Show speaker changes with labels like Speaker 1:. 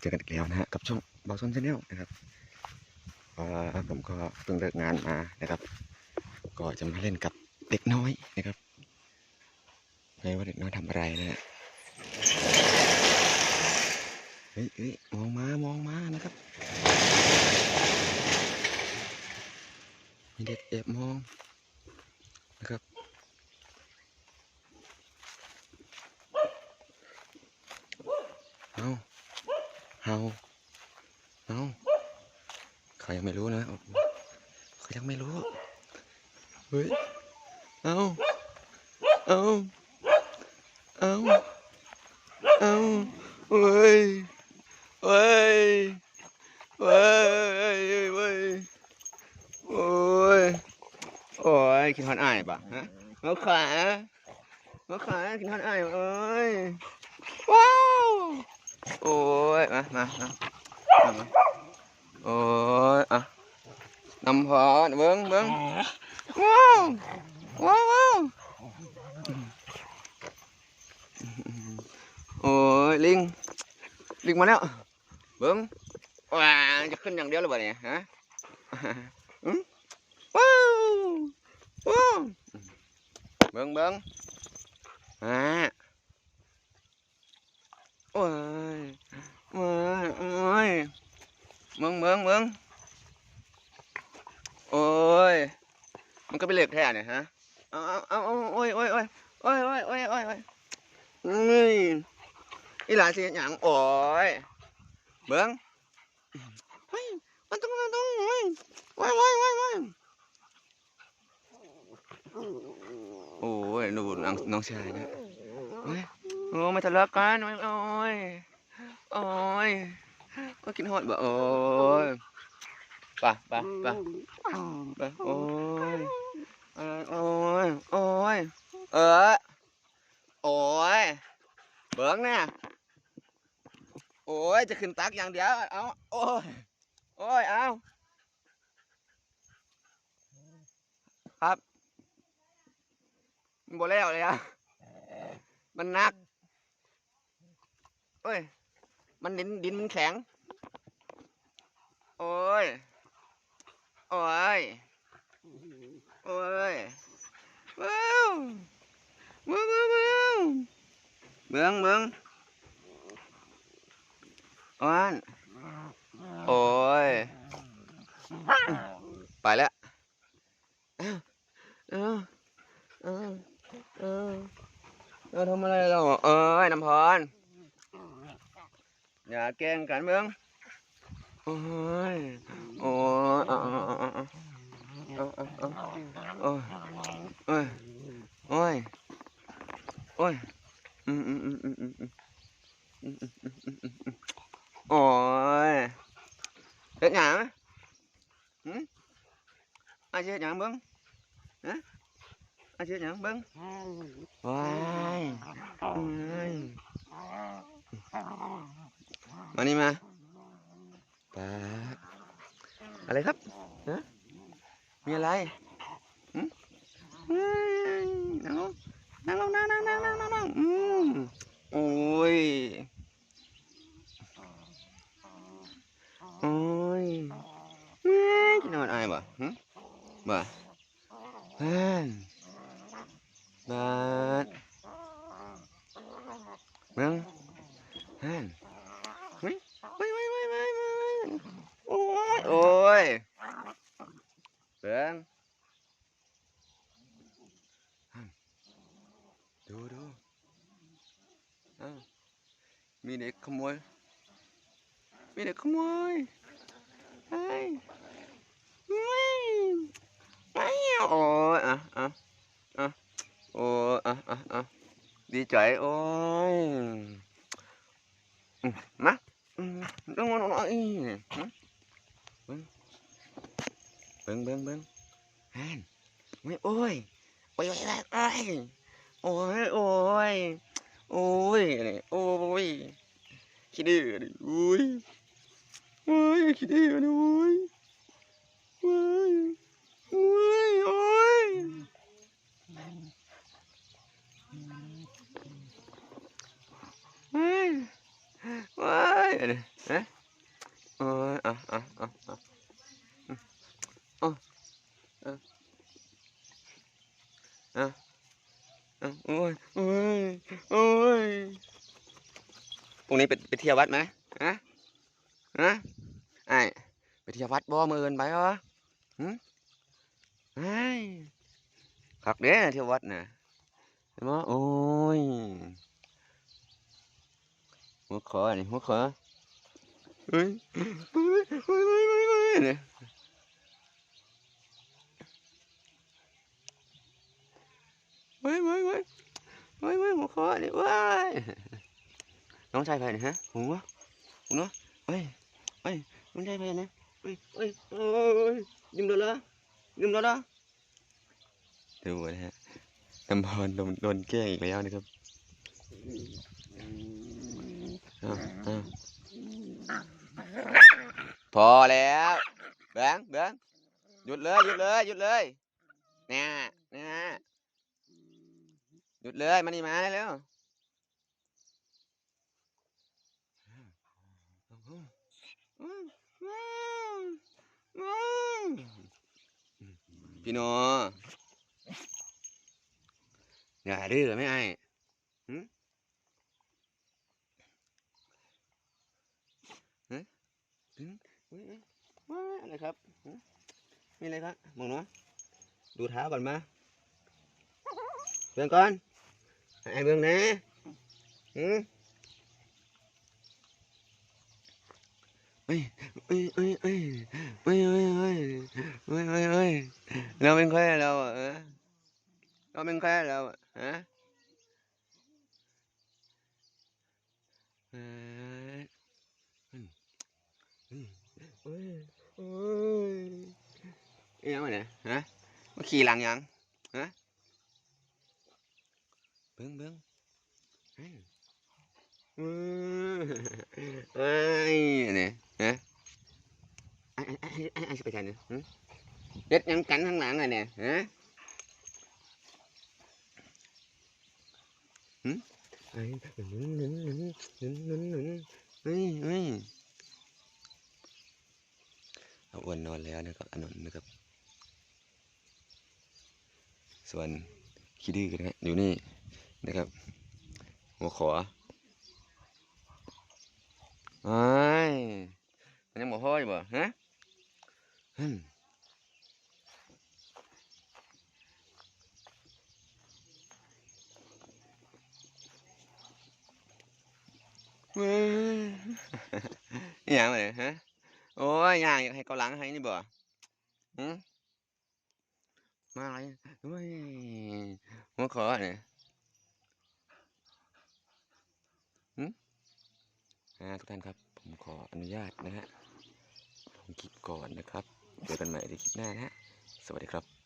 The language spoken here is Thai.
Speaker 1: เจอกันอีกแล้วนะฮะกับช่องบอสซนชาแนลนะครับผมก็เพิ่งเลิกงานมานะครับ ก็จะมาเล่นกับเด็กน้อยนะครับไม่ว่าเด็กน้อยทำอะไรนะฮะเฮ้ยเฮ้ยมองมามองมานะครับมีเด็กแอบมองนะครับเอา เฮาเอาเขายังไม่รู้นะเขายังไม่รู้ เฮ้ย เอาเอาเอาเอาเฮ้ย เฮ้ย เฮ้ย เฮ้ย โอ้ย โอ้ย กินฮอนอายปะฮะเอาขาเอาขากินฮอนอายเอ้ย ว้าว โอ้ยมามามามามาโอ้ยอะนำพอเบิ้งเบิ้งว้าวว้าวว้าวโอ้ยลิงลิงมาแล้วเบิ้งว้าจะขึ้นอย่างเดียวหรือเปล่าเนี่ยฮะอืมว้าวว้าวเบิ้งเบิ้งอ่าโอ้ ยโอ้ยเมืองเมืองเมืองโอ้ย มันก็เป็นเหล็กแท้เนี่ยฮะ เอาเอาเอาเอาโอ้ยโอ้ยโอ้ยโอ้ยโอ้ยโอ้ยโอ้ยโอ้ยนี่อีหลาสิหยังโอ้ยเบิ้งเฮ้ยมันต้องมันต้องโอ้ยโอ้ยโอ้ยโอ้ยโอ้ยโอ้ยดูน้องน้องชายนะเฮ้ยโอ้ไม่ทะเลาะกันโอ้ย โอ้ยโอ้ยก็กินหอดบ่โอ้ยไปไปไปไปโอ้ยโอ้ยโอ้ยเออโอ้ยเบิ้งเนี่ยโอ้ยจะขึ้นตักอย่างเดียวเอาโอ้ยโอ้ยเอาครับมันบ่แล้วเลยอะมันหนัก เอ้ย มันดินดินมันแข็ง โอ้ย โอ้ย โอ้ยว้าวว้าวว้าวว้าวเมืองเมืองอ้านโอ้ย ไปแล้วเอ้าเอ้าเอ้าเอ้าเราทำอะไรเราเอ้ยน้ำพร Dạ Ken cảm ơn. Ôi. Ôi. Ôi. Ôi. Ôi. Ôi. Ôi. Hết nhà á? Ừ? Ai chưa nhà bưng? Hả? Ai chưa nhà bưng? Ôi. Ôi. มานี่มาปลาอะไรครับฮะมีอะไรหืมนั่งลงนั่งลงนั่งนั่งนั่งนั่งนั่งอืมโอ้ยโอ้ยกินนอนอายบ่หืบ่บ้นบ้านเมือ มีเด็กขโมย มีเด็กขโมยเฮ้ยเฮ้ยเฮ้ยโอ้ยอะอะอะโอ้ยอะอะอะดีใจโอ้ยอืมมาอืมต้องมาหน่อยอืมเบิ้งเบิ้งเบิ้งเบิ้งแฮนไม่โอ้ยโอ้ยโอ้ยโอ้ยโอ้ย โอ้ยนี่โอ้ยขี้ดื้อดิโอ้ยโอ้ยขี้ดื้อดิโอ้ยโอ้ยโอ้ยโอ้ยเฮ้ยว้ยอันนี้เอ๊ะโอ้ยอะอะอะอะอะอะอะ โอ้ยโอ้ยโอ้ยพรุ่งนี้ไปไปเที่ยววัดไหมฮะฮะไอ้ไปเที่ยววัดบ่มือเอินไปเหรอหืมไอ้คักเด้เที่ยววัดน่ะเห็นบ่โอ้ยหัวขอนี่หัวขอเฮ้ยเฮ้ยเฮ้ยเฮ้ยเฮ้ย เฮ้ยเฮ้ยเนี่ยเฮ้ยเฮ้ยเฮ้ยหัวขอนี่ว้ยน้องชายไปนี่ฮะหัวหัวเนาะเฮ้ยเฮ้ยน้องชายไปนะเฮ้ยเฮ้ยเฮ้ยยิ้มโดนละยิ้มโดนละดูนะฮะน้ำพรโดนโดนแกล้งอีกแล้วนะครับพอแล้วแบงแบงหยุดเลยหยุดเลยหยุดเลยเนี่ย หยุดเลยมานี่มาเร็วพี่โนอย่าดื้อไม่ไอ้เฮ้ยเฮ้ยว้าอะไรครับมีอะไรครับมองเนาะดูเท้าก่อนมาเบื้องก่อน ไอ้เบื้องนะหืมเฮ้ยเฮ้ยเฮ้ยเฮ้ยเฮ้ยเฮ้ยเฮ้ยเฮ้ยเฮ้ยเฮ้ยเราเป็นใครเราอะเราเป็นใครเราอะฮะเอ้ยเฮ้ยเฮ้ยเฮ้ยเอ้ยยังไงเนี่ยฮะมาขี่หลังยังฮะเบิ้งเบิ้งเฮ้ยเออเอ้ยเบิ้งเบิ้งไอ้เนี่ยฮะไอ้ไอ้ไอ้ไอ้ไปไหนเนี่ยเด็ดยังกันข้างหลังอะเนี่ยฮะหึไอ้หนุนหนุนหนุนหนุนหนุนหนุนเฮ้ยเฮ้ยเอาอ้วนนอนแล้วนะครับอานนท์นะครับ ส่วนขี้ดื้อนะฮะอยู่นี่ นะครับ หัวขอไอ้มันยังบ่ห้อยบ่ฮะเว้ยอย่างไรฮะ โอ้ยย่างอยากให้เกาหลังให้นี่บ่มาอะไรโอ้ยหัวขอเนี่ยหืม นะทุกท่านครับ ผมขออนุญาตนะฮะลงคลิปก่อนนะครับเจอกันใหม่ในคลิปหน้านะฮะสวัสดีครับ